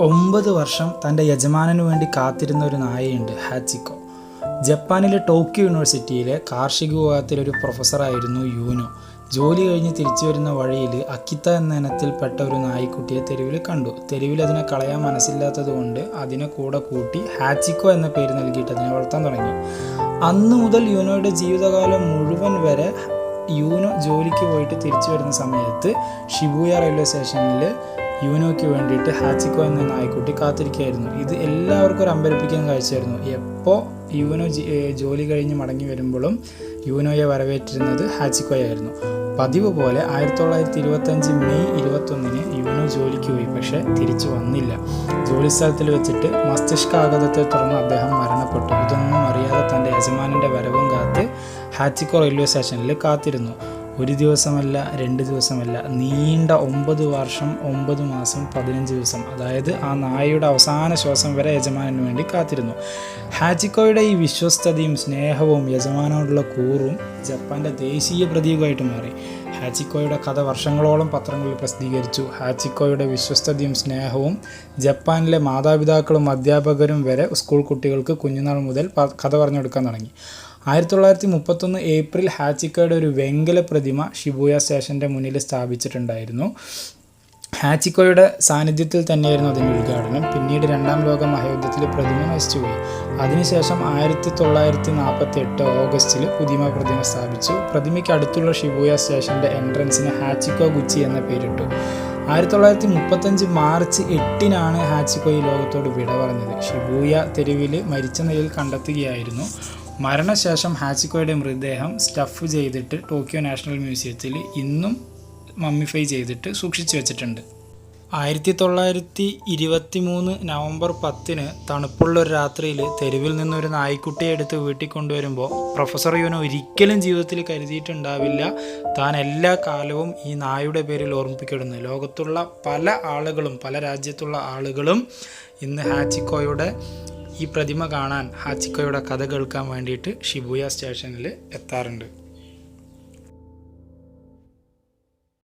ഒമ്പത് വർഷം തന്റെ യജമാനു വേണ്ടി കാത്തിരുന്ന ഒരു നായയുണ്ട് ഹാച്ചിക്കോ. ജപ്പാനിലെ ടോക്കിയോ യൂണിവേഴ്സിറ്റിയിലെ കാർഷിക വിഭാഗത്തിലൊരു പ്രൊഫസറായിരുന്നു യൂനോ. ജോലി കഴിഞ്ഞ് തിരിച്ചു വരുന്ന വഴിയിൽ അക്കിത്ത എന്ന ഇനത്തിൽപ്പെട്ട ഒരു നായ്ക്കുട്ടിയെ തെരുവിൽ കണ്ടു. തെരുവിൽ അതിനെ കളയാൻ മനസ്സില്ലാത്തതുകൊണ്ട് അതിനെ കൂടെ കൂട്ടി ഹാച്ചിക്കോ എന്ന പേര് നൽകിയിട്ട് അതിനെ വളർത്താൻ തുടങ്ങി. അന്ന് മുതൽ യൂനോയുടെ ജീവിതകാലം മുഴുവൻ വരെ യൂനോ ജോലിക്ക് പോയിട്ട് തിരിച്ചു വരുന്ന സമയത്ത് ഷിബുയ റെയിൽവേ സ്റ്റേഷനിൽ യൂനോയ്ക്ക് വേണ്ടിയിട്ട് ഹാച്ചിക്കോ എന്ന നായ്ക്കുട്ടി കാത്തിരിക്കുകയായിരുന്നു. ഇത് എല്ലാവർക്കും ഒരു അമ്പരപ്പിക്കുന്ന കാഴ്ചയായിരുന്നു. എപ്പോൾ യുവനോ ജോലി കഴിഞ്ഞ് മടങ്ങി വരുമ്പോഴും യുവനോയെ വരവേറ്റിരുന്നത് ഹാച്ചിക്കോയായിരുന്നു. പതിവ് പോലെ ആയിരത്തി തൊള്ളായിരത്തി ഇരുപത്തഞ്ച് മെയ് ഇരുപത്തൊന്നിന് യുവനോ ജോലിക്ക് പോയി പക്ഷേ തിരിച്ചു വന്നില്ല. ജോലി സ്ഥലത്തിൽ വെച്ചിട്ട് മസ്തിഷ്കാഘാതത്തെ തുടർന്ന് അദ്ദേഹം മരണപ്പെട്ടു. ഇതൊന്നും അറിയാതെ തന്റെ യജമാനന്റെ വരവും കാത്ത് ഹാച്ചിക്കോ റെയിൽവേ സ്റ്റേഷനിൽ കാത്തിരുന്നു. ഒരു ദിവസമല്ല രണ്ട് ദിവസമല്ല. നീണ്ട ഒമ്പത് വർഷം ഒമ്പത് മാസം പതിനഞ്ച് ദിവസം. അതായത് ആ നായയുടെ അവസാന ശ്വാസം വരെ യജമാനന് വേണ്ടി കാത്തിരുന്നു. ഹാജിക്കോയുടെ ഈ വിശ്വസ്തതയും സ്നേഹവും യജമാനോടുള്ള കൂറും ജപ്പാന്റെ ദേശീയ പ്രതീകമായിട്ട് മാറി. ഹാച്ചിക്കോയുടെ കഥ വർഷങ്ങളോളം പത്രങ്ങളിൽ പ്രസിദ്ധീകരിച്ചു. ഹാച്ചിക്കോയുടെ വിശ്വസ്തതയും സ്നേഹവും ജപ്പാനിലെ മാതാപിതാക്കളും അധ്യാപകരും വരെ സ്കൂൾ കുട്ടികൾക്ക് കുഞ്ഞുനാൾ മുതൽ കഥ പറഞ്ഞു കൊടുക്കാൻ തുടങ്ങി. ആയിരത്തി തൊള്ളായിരത്തി മുപ്പത്തൊന്ന് ഏപ്രിൽ ഹാച്ചിക്കയുടെ ഒരു വെങ്കല പ്രതിമ ഷിബുയ സ്റ്റേഷന്റെ മുന്നിൽ സ്ഥാപിച്ചിട്ടുണ്ടായിരുന്നു. ഹാച്ചിക്കോയുടെ സാന്നിധ്യത്തിൽ തന്നെയായിരുന്നു അതിന്റെ ഉദ്ഘാടനം. പിന്നീട് രണ്ടാം ലോക മഹായുദ്ധത്തിൽ പ്രതിമ നശിച്ചുപോയി. അതിനുശേഷം ആയിരത്തി തൊള്ളായിരത്തി നാൽപ്പത്തി എട്ട് ഓഗസ്റ്റിൽ പുതിയ പ്രതിമ സ്ഥാപിച്ചു. പ്രതിമയ്ക്ക് അടുത്തുള്ള ഷിബുയ സ്റ്റേഷന്റെ എൻട്രൻസിന് ഹാച്ചിക്കോ ഗുച്ചി എന്ന പേരിട്ടു. ആയിരത്തി തൊള്ളായിരത്തി മുപ്പത്തഞ്ച് മാർച്ച് എട്ടിനാണ് ഈ ലോകത്തോട് വിട പറഞ്ഞത്. ഷിബൂയ തെരുവിൽ മരിച്ച നിലയിൽ കണ്ടെത്തുകയായിരുന്നു. മരണശേഷം ഹാച്ചിക്കോയുടെ മൃതദേഹം സ്റ്റഫ് ചെയ്തിട്ട് ടോക്കിയോ നാഷണൽ മ്യൂസിയത്തിൽ ഇന്നും മമ്മിഫൈ ചെയ്തിട്ട് സൂക്ഷിച്ചു വെച്ചിട്ടുണ്ട്. ആയിരത്തി തൊള്ളായിരത്തി ഇരുപത്തി മൂന്ന് നവംബർ പത്തിന് തണുപ്പുള്ള ഒരു രാത്രിയിൽ തെരുവിൽ നിന്നൊരു നായ്ക്കുട്ടിയെ എടുത്ത് വീട്ടിൽ കൊണ്ടുവരുമ്പോൾ പ്രൊഫസർ യുവൻ ഒരിക്കലും ജീവിതത്തിൽ കരുതിയിട്ടുണ്ടാവില്ല. താൻ എല്ലാ കാലവും ഈ നായുടെ പേരിൽ ഓർമ്മിപ്പിക്കപ്പെടുന്നു. ലോകത്തുള്ള പല ആളുകളും പല രാജ്യത്തുള്ള ആളുകളും ഇന്ന് ഹാച്ചിക്കോയുടെ ഈ പ്രതിമ കാണാൻ ഹാച്ചിക്കോയുടെ കഥ കേൾക്കാൻ വേണ്ടിയിട്ട് ഷിബുയ സ്റ്റേഷനിൽ എത്താറുണ്ട്.